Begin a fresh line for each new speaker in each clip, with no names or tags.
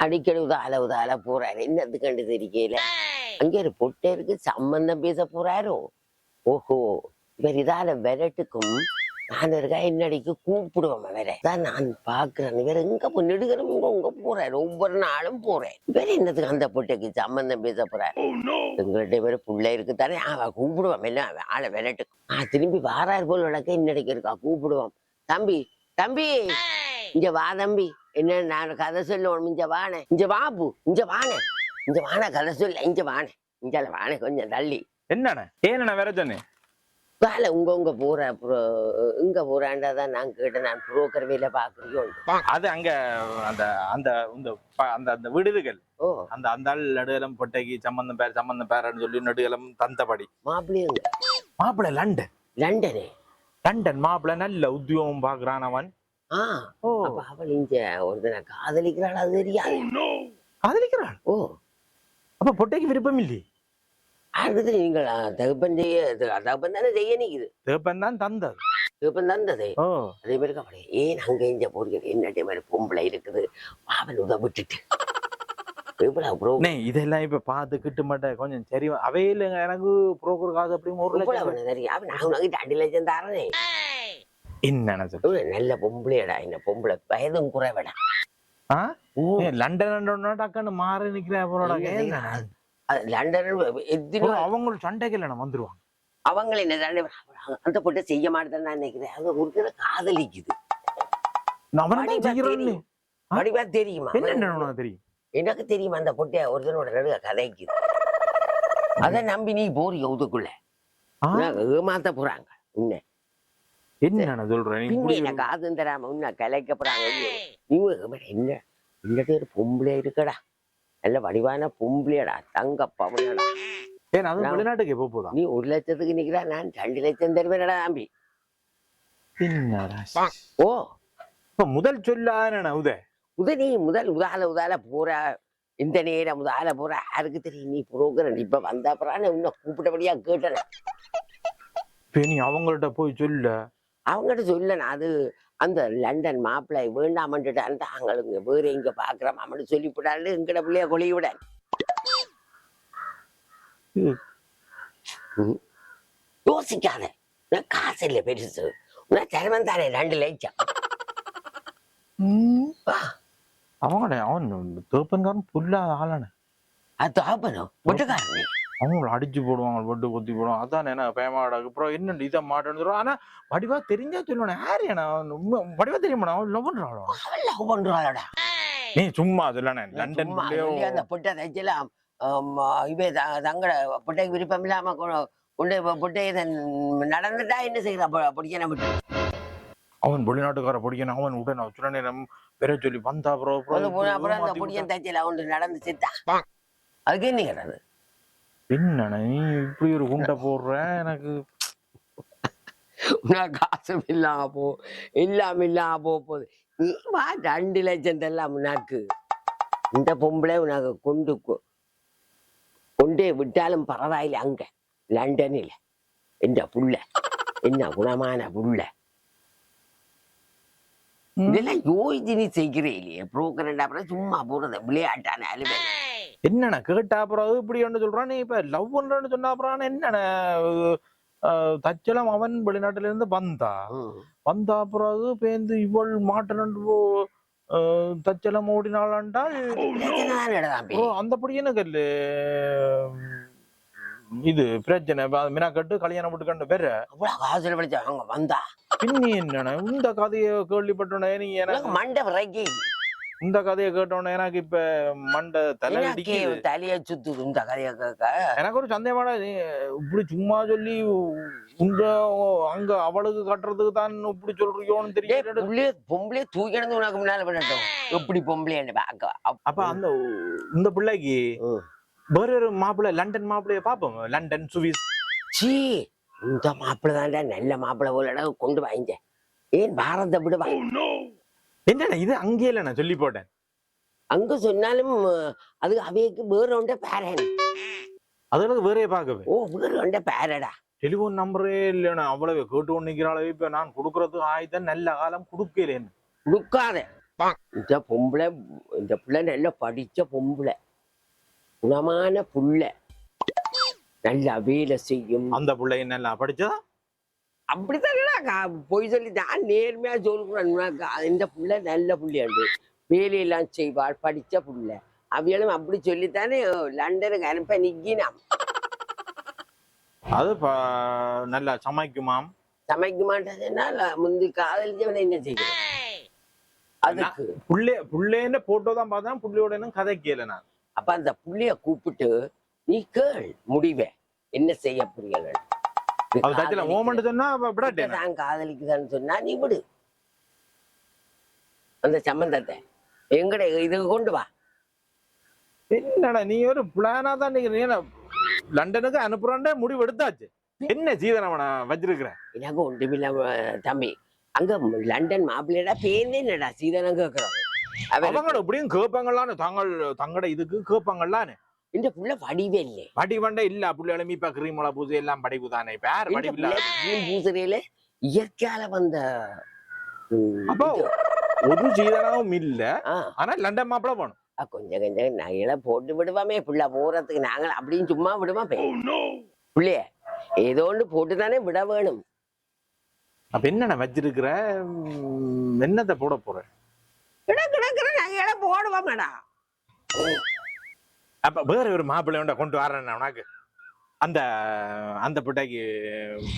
அடிக்கடி உதால உதால போறாரு. என்னது கண்டு தெரியல அங்கே ஒரு பொட்டருக்கு சம்பந்தம் பேச போறாரோ? ஓஹோ இவர் இதால விரட்டுக்கும் நான் இருக்கா என்னடிக்கு கூப்பிடுவோம் வேற தான் நான் பாக்குறேன் இவர் எங்க போ நெடுகரும் இங்க உங்க போறாரு? ஒவ்வொரு நாளும் போறேன் இவர் என்னதுக்கு அந்த பொட்டைக்கு சம்பந்தம் பேச போறாரு? எங்கள்கிட்ட இவர் பிள்ளை இருக்கு தானே அவ கூப்பிடுவோம் என்ன ஆளை விரட்டு ஆ திரும்பி வாரார் போல் உனக்கு என்னடிக்கு இருக்கா கூப்பிடுவோம் தம்பி தம்பி! இங்க வா தம்பி. என்ன நான் கதை சொல்லணும். இங்க வானே. இங்க வாபு இங்க வானே. இங்க வான கதை சொல்ல. இங்க வானே. இங்க வானே கொஞ்சம் தள்ளி.
என்னண்ணே? ஏண்ணே வேற சொன்னேன்
வேலை உங்க உங்க போற அப்புறம் இங்க போறாண்டதான் நான் கேட்டேன். நான் புரோக்கர் வேலை பாக்குறியோ
அது அங்க அந்த அந்த இந்த அந்த அந்த விடுதுகள்.
ஓ.
அந்த அந்த ஆள் நடுகலம் பொட்டைக்கு சம்பந்தம் பேர் சம்பந்தம் பேரன்னு சொல்லி நடுகலம் தந்தபடி.
மாப்பிள்ளைங்க
மாப்பிள்ளை லண்டன்.
லண்டனே?
லண்டன் மாப்பிள்ளை நல்ல உத்தியோகம் பாக்குறான் அவன்.
ஆ
ஓ.
அப்ப அவள் இங்க ஒருத்தனை காதலிக்கிறாள் அது தெரியாது.
காதலிக்கிறான்
ஓ.
அப்ப பொட்டைக்கு விருப்பம் இல்லை
அடுத்து நீங்கள் தகுப்பன் செய்ய தகுப்பன் தானே செய்ய நிக்குது
தேப்பன் தான் தந்தது.
தகுப்பன் தந்ததே. அதே மாதிரி கவலை ஏன் அங்க இங்க போறீங்க? என்னட்டே மாதிரி பொம்பளை இருக்குது? அவன் உத விட்டுட்டு. இவ்வளவு bro,
நே இதெல்லாம் இப்ப பார்த்து கிட்ட மாட்டேன். கொஞ்சம் சரி அவையில எனக்கு புரோக்கர் காசு அப்படி ஒரு லட்சம்
இவ்வளவு நிறைய அவன் நான் உனக்கு ரெண்டு லட்சம் தரனே.
என்ன
நல்ல பொம்பளையடா இந்த பொம்பளை வயதும் குறைவடா.
லண்டன் டக்குன்னு மாறி நிக்கிற
லண்டன் எத்தனையோ
அவங்க சண்டைக்கு வந்துருவாங்க.
அவங்களை என்ன அந்த பொட்டை செய்ய மாட்டேன்னு நான் நினைக்கிறேன். அது ஒரு காதலிக்குது. வடிவா தெரியும். தெரியுமா?
என்ன
எனக்கு தெரியுமா அந்த பொட்டைய ஒருத்தனோட நடுக கதைக்குது. அதை நம்பி நீ போறிய உதுக்குள்ள ஏமாத்த போறாங்க. உன்னை.
என்ன சொல்ற நீ
பின்ன
இப்படி
எனக்கு காதும் தராம உன்னை கலைக்க போறாங்க? நீ ஏமா, என்ன இந்த பேர் பொம்பளை இருக்கடா. நல்ல வடிவான பொம்பளையடா தங்க பவனடா.
ஏன் அது வெளிநாட்டுக்கு எப்போ போதா
நீ ஒரு லட்சத்துக்கு நிக்கிறா நான் ரெண்டு லட்சம் தருவேனடா தம்பி? ஓ.
இப்ப முதல் சொல்லான உத
உத? நீ முதல் உதால உதால போற இந்த நேரம் உதால போற யாருக்கு தெரியும்? நீ புரோக்கர் இப்ப வந்த அப்புறம் உன்னை கூப்பிட்டபடியா கேட்டேன்
இப்ப நீ அவங்கள்ட்ட போய் சொல்ல.
அவங்ககிட்ட சொல்லணும் அது அந்த லண்டன் மாப்பிள்ளை வேண்டாமன்ட்டுட்டான் தாங்களுங்க வேற எங்க பாக்குற மாமன்னு சொல்லிவிடாரு எங்கட பிள்ளைய கொழி விட.
ம்.
யோசிக்காத. உனக்கு காசு இல்லை பெருசு. உனக்கு திறமம் தானே ரெண்டு லட்சம்.
அவங்கள அவன் தேப்பன்காரன் புல்லாத ஆளான.
அது தாப்பனும் ஒட்டுக்காரனே
அவங்கள அடிச்சு போடுவாங்க வெட்டு கொத்தி போடுவாங்க. அதான் என்ன பேமாடாக்கு அப்புறம் என்ன இதை மாட்டேன்னு சொல்லுவான். ஆனா வடிவா தெரிஞ்சா சொல்லுவானே. யாரு என்ன? அவன் வடிவா தெரியுமா அவன் லவ் பண்றாளோ?
அவன் லவ் பண்றாளடா.
நீ சும்மா சொல்லணே லண்டன்
அந்த பொட்டை தைச்சலாம் இவே தங்கட பொட்டைக்கு விருப்பம் இல்லாம கொண்டு தன் நடந்துட்டா என்ன செய்யறா பொடிக்க நம்ம
அவன் வெளிநாட்டுக்கார பிடிக்கணும் அவன் உடனே நேரம் பெற சொல்லி வந்தா அப்புறம் அப்புறம்
அந்த பொடியன் தைச்சல ஒன்று நடந்து செத்தா அதுக்கு என்ன கிடையாது
விட்டா. என்னண்ணே நீ இப்படி ஒரு குண்டை போடுற? எனக்கு
உனக்கு காசும் இல்லாம போ எல்லாம் இல்லாம போக போகுது. நீ வா ரெண்டு லட்சம் தரலாம் உனக்கு. இந்த பொம்பளை உனக்கு கொண்டு கொண்டே விட்டாலும் பரவாயில்லை அங்க லண்டனில். என்ற புள்ள என்ன குணமான புள்ள. இதெல்லாம் யோசிச்சு நீ செய்கிறே இல்லையே. புரோக்கர் அப்புறம் சும்மா போறது விளையாட்டான அலுவல்
என்னண்ணே கேட்டா அப்புறம் அது இப்படி ஒன்று சொல்றான். நீ இப்ப லவ் சொன்னா அப்புறம் என்னண்ணே அஹ், தச்சலம் அவன் வெளிநாட்டுல இருந்து வந்தா. வந்தா அப்புறம் அது பேந்து இவள் மாட்டனு தச்சலம் ஓடினாளாண்டால் அந்தபடி எனக்கு இல்ல இது பிரச்சனை. மினா கட்டு கல்யாணம் போட்டு கண்டு வேற
அவ்வளவு காசுல படிச்ச அவங்க வந்தா.
பின்னி என்னண்ணே இந்த கதையை கேள்விப்பட்டோன்னே நீ எனக்கு
உனக்கு மண்டை விரைக்கி.
இந்த கதையை கேட்டோன்னே எனக்கு இப்ப மண்டை தலை இடிக்குது
தலைய சுத்துது இந்த கதையை கேட்க.
எனக்கு ஒரு சந்தேகமாடா நீ இப்படி சும்மா சொல்லி உங்க அங்க அவளுக்கு கட்டுறதுக்கு தான் இப்படி சொல்றியோன்னு
டேய்,
தெரியல
புள்ளைய பொம்பளைய தூக்கிடந்து உனக்கு முன்னால பண்ணட்டும் எப்படி பாக்க
அப்ப அந்த இந்த பிள்ளைக்கு. வேற ஒரு மாப்பிள்ளை லண்டன் மாப்பிள்ளைய பாப்போம் லண்டன் சுவிஸ்.
சீ இந்த மாப்பிள்ளை தான்டா நல்ல மாப்பிள்ளை போலடா கொண்டு வாங்க ஏன் பாரத விடுவா
என்னண்ணா இது? அங்கே இல்லை நான் சொல்லி போட்டேன்.
அங்க சொன்னாலும் அது அவைக்கு வேற ஒண்ட பேரன்
அதுல வேறைய பார்க்கவே.
ஓ வேற ஒண்ட பேரடா.
டெலிபோன் நம்பரே இல்லைண்ணா அவ்வளவு கேட்டு ஒன்னிக்கிறாளவே இப்ப நான் கொடுக்கறதுக்கு ஆயுதம் நல்ல காலம் கொடுக்கலேன்னு.
கொடுக்காத. இந்த பொம்பளை இந்த பிள்ளை நல்ல படிச்ச பொம்பளை. குணமான புள்ள. நல்லா வேலை செய்யும்.
அந்த பிள்ளை நல்லா படிச்சதா?
அப்படித்தானடா பொய் சொல்லி நான் நேர்மையா சொல்றேன் இந்த புள்ள நல்ல புள்ளையாண்டு. வேலையெல்லாம் செய்வாள் படிச்ச புள்ள. அவியலும் அப்படி சொல்லித்தானே லண்டனுக்கு அனுப்ப நிக்கினாம்.
அது நல்லா சமைக்குமாம்?
சமைக்க மாட்டேன்னா முந்தி காதலிச்சவனை என்ன செய்யணும் அதுக்கு.
புள்ளே புள்ளேன்னு போட்டோ தான் பார்த்தா புள்ளையோட கதை கேள நான்.
அப்ப அந்த புள்ளைய கூப்பிட்டு நீ கேள் முடிவை. என்ன செய்ய புரியல நான் காதலிக்குதான்னு சொன்னா நீ விடு. அந்த சம்பந்தத்தை எங்கட இதுக்கு கொண்டு வா.
என்னடா நீ ஒரு பிளானா தான் நீங்க லண்டனுக்கு அனுப்புறான்டே முடிவு எடுத்தாச்சு. என்ன சீதனவன வச்சிருக்கிற?
எனக்கு ஒன்றுமில்ல தம்பி. அங்க லண்டன் மாப்பிள்ளையடா பேர்ந்தே என்னடா சீதனம் கேக்குறாங்க அவன்
அவங்க எப்படியும் கேட்பாங்களான்னு தங்கள் தங்கட இதுக்கு கேட்பாங்களான்னு
இந்த புள்ள வடிவே இல்லை.
படிவண்ட இல்ல புள்ளைகளும் இப்ப கிரீமலா பூஜை எல்லாம் படிப்பு தானே இப்ப யார்
புள்ள கிரீம் பூசறையில இயற்கையால வந்த
அப்போ. ஒரு சீதனமும் இல்ல ஆனா லண்டன் மாப்பிள
ஆ, கொஞ்சம் கொஞ்சம் நகையில போட்டு விடுவாமே புள்ள போறதுக்கு நாங்கள் அப்படின்னு சும்மா விடுவோம் புள்ளைய ஏதோ ஒன்று போட்டு தானே விட வேணும்.
அப்ப என்னென்ன வச்சிருக்கிற? என்னத்தை போட போற?
கிட கிடக்கிற நகையில போடுவோமேடா.
அப்ப வேற ஒரு மாப்பிள்ளை உண்டா கொண்டு வரேன் உனக்கு? அந்த அந்த பிட்டைக்கு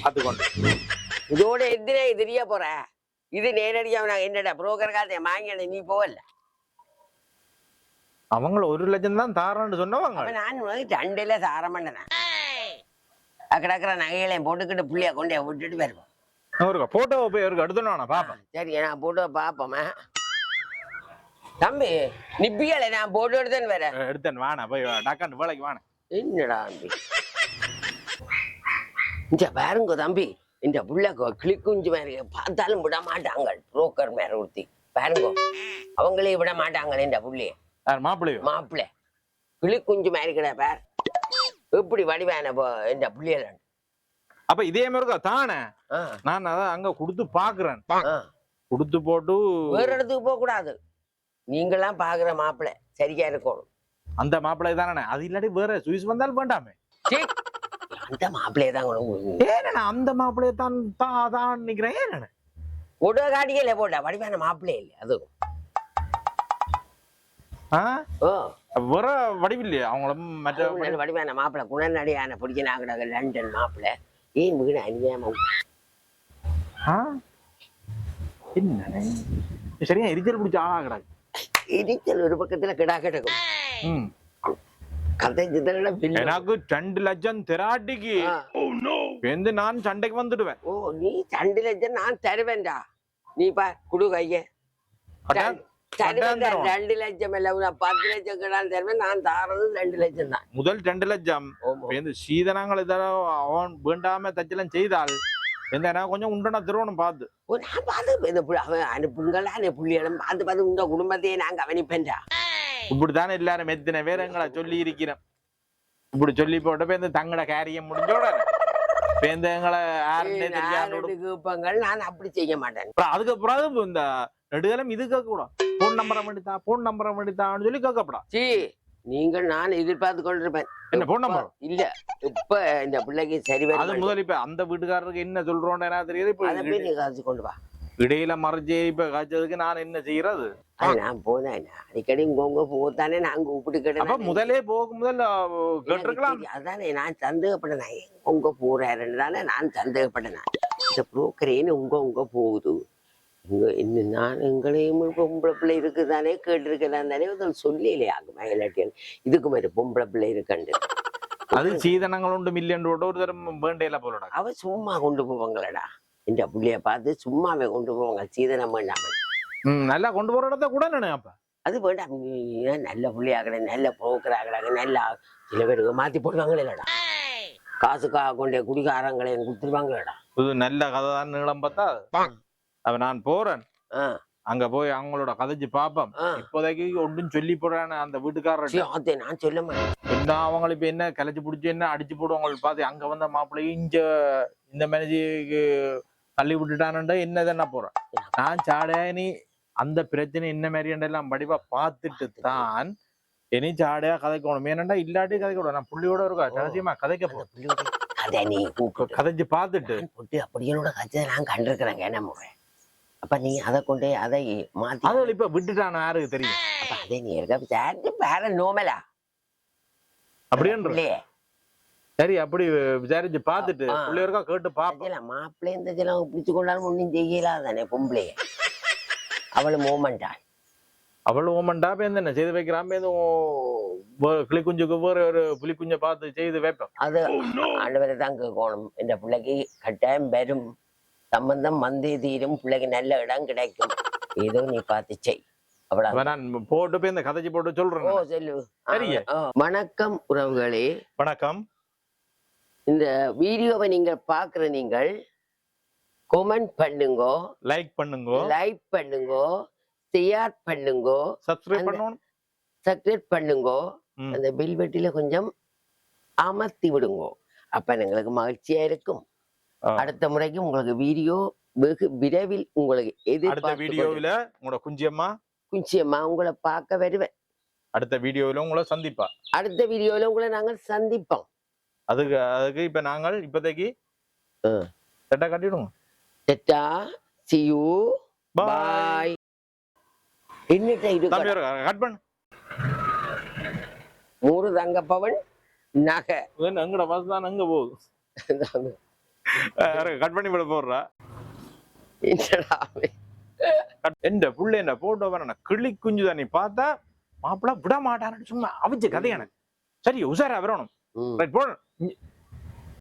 பார்த்து கொண்டு.
இதோட எதிரே தெரிய போற? இது நேரடியா நான் என்னடா புரோக்கர் காலத்தை வாங்கின நீ போகல?
அவங்கள ஒரு லட்சம் தான் தாரன்னு சொன்னவங்க.
நான் உனக்கு ரெண்டுல சாரம் பண்ணேன்? கிடக்கிற நகையிலையும் போட்டுக்கிட்டு புள்ளைய கொண்டே விட்டுட்டு வருவோம்
ஒரு போட்டோ போய் ஒரு எடுத்துனா பாப்பேன்
சரி நான் போட்டு பாப்போமா. தம்பி நிப்பியல நான் போட்டு எடுத்தேன்னு வேற.
எடுத்தேன் வாணா போய் டக்காண்டு வேலைக்கு வாணா.
என்னடா தம்பி? இந்த பாருங்க தம்பி இந்த புள்ள கிளிக்குஞ்சு மாதிரி பார்த்தாலும் விட மாட்டாங்க புரோக்கர் மேல ஒருத்தி. பாருங்க அவங்களே விட மாட்டாங்க இந்த புள்ளைய
மாப்பிள்ளையோ?
மாப்பிள்ளை. கிளிக்குஞ்சு மாதிரி கிட பார். எப்படி வடிவான இந்த புள்ளையில
அப்ப இதே மாதிரி தானே? நான் அதான் அங்க கொடுத்து பாக்குறேன். கொடுத்து போட்டு
வேற இடத்துக்கு போக கூடாது நீங்களாம் பாக்குற மாப்பிள்ளை சரியா இருக்கணும்.
அந்த மாப்பிள்ளை தானே அது இல்லாட்டி வேற சுவிஸ் வந்தாலும் வேண்டாமே.
அந்த மாப்பிள்ளையை தான்
ஏன்னா அந்த மாப்பிள்ளைய தான் தான் தான் நிக்கிறேன் ஏன்னா
உடவை காட்டிக்கல போட்ட வடிவான மாப்பிள்ளை இல்லை அது.
ஆ?
ஓ.
வேற வடிவில்லையே அவங்கள மற்ற
வடிவான மாப்பிள்ளை குணநடியான பிடிக்க நாங்கடாங்க லண்டன் மாப்பிள்ளை ஏன் வீடு அநியாயமா
ஆ? என்னண்ணே? சரியா எரிச்சல் பிடிச்ச ஆளா
இடிச்சல் ஒரு பக்கத்துல கிடா கிடக்கும். கதை
எனக்கு ரெண்டு லட்சம் திராட்டிக்கு. வந்து நான் சண்டைக்கு வந்துடுவேன்
ஓ நீ ரெண்டு லட்சம் நான் தருவேன்டா நீ பா குடு கைய. ரெண்டு லட்சம் இல்ல ஒரு பத்து லட்சம் கிடான்னு தருவேன் நான் தாரது ரெண்டு லட்சம் தான்
முதல் ரெண்டு லட்சம் சீதனங்கள் ஏதாவது அவன் வேண்டாம தச்செல்லாம் செய்தால் எனக்கு கொஞ்சம் உண்டனா திருவணும் பார்த்து
நான் பார்த்து இந்த அவன் அனுப்புங்களா அந்த புள்ளிகளும் பார்த்து பார்த்து உங்க குடும்பத்தையே நான் கவனிப்பேன்டா
இப்படித்தானே எல்லாரும் எத்தனை பேர் எங்களை சொல்லி இருக்கிறேன் இப்படி சொல்லி போட்ட பேருந்து தங்கட காரியம் முடிஞ்சோட பேருந்து எங்களை யாருன்னே
நான் அப்படி செய்ய மாட்டேன்
அதுக்கப்புறம் இந்த நெடுகாலம் இது கேட்க கூடாது போன் நம்பரை வேண்டித்தா போன் நம்பரை வேண்டித்தான்னு சொல்லி கேட்கப்படா
சி நீங்கள் நான் எதிர்பார்த்து கொண்டிருப்பேன்.
என்ன போன் நம்பர்
இல்ல இப்ப இந்த பிள்ளைக்கு சரி
அது முதல்ல இப்ப அந்த வீட்டுக்காரருக்கு என்ன சொல்றோம் என்ன தெரியுது இப்ப
அதை போய் காசு கொண்டு வா.
இடையில மறைஞ்சு இப்ப காய்ச்சதுக்கு நான் என்ன செய்யறது?
நான் போனேன் அடிக்கடி உங்க போத்தானே நான் கூப்பிட்டு கேட்டேன்
முதலே போக முதல்ல கேட்டிருக்கலாம்.
அதானே நான் சந்தேகப்பட்டேன். உங்க போறாருன்னு தானே நான் சந்தேகப்பட்டேன். இந்த புரோக்கரேன்னு உங்க உங்க போகுது. இங்க நான் எங்களையும் பொம்பளை பிள்ளை இருக்குதானே கேட்டிருக்கிறேன் தானே அதில் சொல்லலையா மயிலாட்டியல் இதுக்கு மாதிரி பொம்பளை பிள்ளை இருக்கண்டு.
அது சீதனங்கள் உண்டு மில்லியன் ஒரு தரம் வேண்டையில போலடா.
அவ சும்மா கொண்டு போவாங்களடா. இந்த புள்ளைய பார்த்து சும்மாவே கொண்டு போவாங்க. சீதனம் வேண்டாம.
ம், நல்லா கொண்டு போற இடத்த கூட நினை அப்ப.
அது வேண்டாம். நல்ல புள்ளையாகட நல்ல போக்குறாங்கடாங்க நல்லா சில பேருக்கு மாத்தி போடுவாங்களேடா. காசுக்காக கொண்டே குடிகாரங்களையும் கொடுத்துருவாங்களேடா.
இது நல்ல கதை தான் நீளம் பார்த்தா அப்ப நான் போறேன். அங்க போய் அவங்களோட கதைச்சு பாப்போம். இப்போதைக்கு ஒன்றும் சொல்லி போடுறானு அந்த வீட்டுக்காரர்
நான் சொல்ல
என்ன அவங்க இப்ப என்ன கலைச்சு பிடிச்சி என்ன அடிச்சு போடுவாங்க பார்த்து அங்க வந்த மாப்பிள்ளையும் இங்க இந்த மேனேஜுக்கு தள்ளி விட்டுட்டானுண்டா என்ன தானே போறேன் நான் சாடையா நீ அந்த பிரச்சனை என்ன மாதிரி எல்லாம் வடிவா பார்த்துட்டு தான் இனி ஜாடையா கதைக்கணும் ஏனண்டா இல்லாட்டி கதைக்கணும் நான் புள்ளியோட இருக்கா. ரகசியமா கதைக்க போ
அந்த புள்ளியோட கதை நீ கூப்பிட்டு.
கதைச்சு பார்த்துட்டு
அப்படியோட கதை நான் கண்டிருக்கிறேன் என்ன முறை அப்ப நீ அதை கொண்டு அதை மாத்தி
அதுல இப்ப விட்டுட்டான? யாருக்கு தெரியும்?
அப்ப அதை நீ இருக்க விசாரிச்சு வேற நோமலா
அப்படின்ற.
இல்லையே.
சரி அப்படி விசாரிச்சு பார்த்துட்டு. பிள்ளையருக்கா கேட்டு
அதெல்லாம் மாப்பிள்ளை இந்த இதெல்லாம் பிடிச்சு கொண்டாலும் ஒன்றும் செய்யலாம் தானே பொம்பளைய அவளு மூமெண்டா
அவள் ஓமண்டா பேருந்து என்ன செய்து வைக்கிறான்? பேருந்து கிளி குஞ்சுக்கு வேற ஒரு புலி குஞ்சை பார்த்து செய்து வைப்போம்.
அது ஆண்டவரை தான் கேட்கணும். இந்த பிள்ளைக்கு கட்டாயம் வரும். சம்பந்தம் வந்தே தீரும் பிள்ளைக்கு நல்ல இடம் கிடைக்கும். ஏதோ நீ பார்த்து செய்.
போட்டு போய் இந்த கதைச்சு போட்டு சொல்றேன்
வணக்கம் உறவுகளே.
வணக்கம்.
இந்த வீடியோவை நீங்கள் பார்க்குற நீங்கள் கமெண்ட் பண்ணுங்கோ.
லைக் பண்ணுங்க.
லைக் பண்ணுங்கோ. ஷேர் பண்ணுங்கோ.
சப்ஸ்கிரைப் பண்ணணும்.
சப்ஸ்கிரைப் பண்ணுங்கோ. அந்த பில் வெட்டில கொஞ்சம் அமர்த்தி விடுங்கோ. அப்ப எங்களுக்கு மகிழ்ச்சியா இருக்கும். அடுத்த முறைக்கு உங்களுக்கு வீடியோ வெகு விரைவில் உங்களுக்கு
அடுத்த
எதிர்பார்த்து
வீடியோவில உங்களோட குஞ்சியம்மா
நிச்சயமா உங்களை பார்க்க வருவேன்.
அடுத்த வீடியோவில உங்களை சந்திப்பா.
அடுத்த வீடியோல உங்களை நாங்கள் சந்திப்போம்.
அதுக்கு அதுக்கு இப்ப நாங்கள் இப்போதைக்கு
ஆ.
செட்டா கட்டிடுவோம்.
டெட்டா சியூ
பாய்
பாய் என்னட்ட
தம்பி
இருக்கு
கட் பண்ணு.
மூறு தங்க பவன் நகை
எங்கட தான் எங்க போகுது. கட் பண்ணி விட போடுறா? எந்த புள்ள என்ன போட்டோ வர கிளி குஞ்சு நீ பார்த்தா மாப்பிள்ள விட மாட்டான்னு சும்மா அவிச்ச கதை எனக்கு சரி உசாரா வரணும். ரைட் போடணும்.